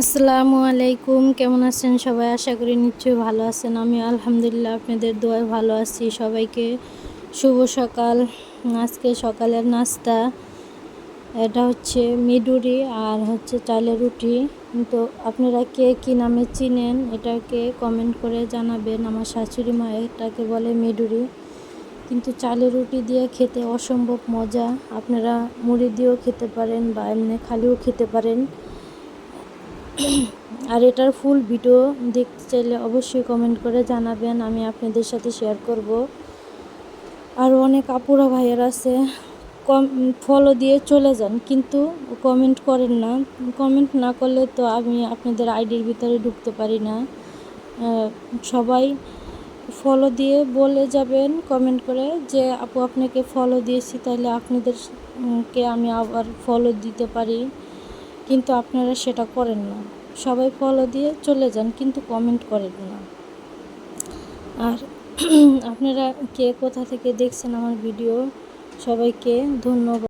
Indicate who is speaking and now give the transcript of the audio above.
Speaker 1: আসসালামু আলাইকুম, কেমন আছেন সবাই? আশা করি নিশ্চয়ই ভালো আছেন। আমি আলহামদুলিল্লাহ আপনাদের দোয়ায় ভালো আছি। সবাইকে শুভ সকাল। আজকে সকালের নাস্তা, এটা হচ্ছে মিডুরি আর হচ্ছে চালের রুটি। তো আপনারা কে কী নামে চিনেন, এটাকে কমেন্ট করে জানাবেন। আমার শাশুড়ি মা এটাকে বলে মিডুরি। কিন্তু চালের রুটি দিয়ে খেতে অসম্ভব মজা। আপনারা মুড়ি দিয়েও খেতে পারেন বা এমনি খালিও খেতে পারেন। আর এটার ফুল ভিডিও দেখতে চাইলে অবশ্যই কমেন্ট করে জানাবেন, আমি আপনাদের সাথে শেয়ার করব। আর অনেক আপুরা ভাইয়ের আছে, কম ফলো দিয়ে চলে যান, কিন্তু কমেন্ট করেন না। কমেন্ট না করলে তো আমি আপনাদের আইডির ভিতরে ঢুকতে পারি না। সবাই ফলো দিয়ে বলে যাবেন কমেন্ট করে যে, আপু, আপনাকে ফলো দিয়েছি তাহলে আপনাদেরকে আমি আবার ফলো দিতে পারি? কিন্তু আপনারা সেটা করেন না। সবাই ফলো দিয়ে চলে যান, কিন্তু কমেন্ট করেন না। আর আপনারা কে কোথা থেকে দেখছেন আমার ভিডিও সবাইকে ধন্যবাদ।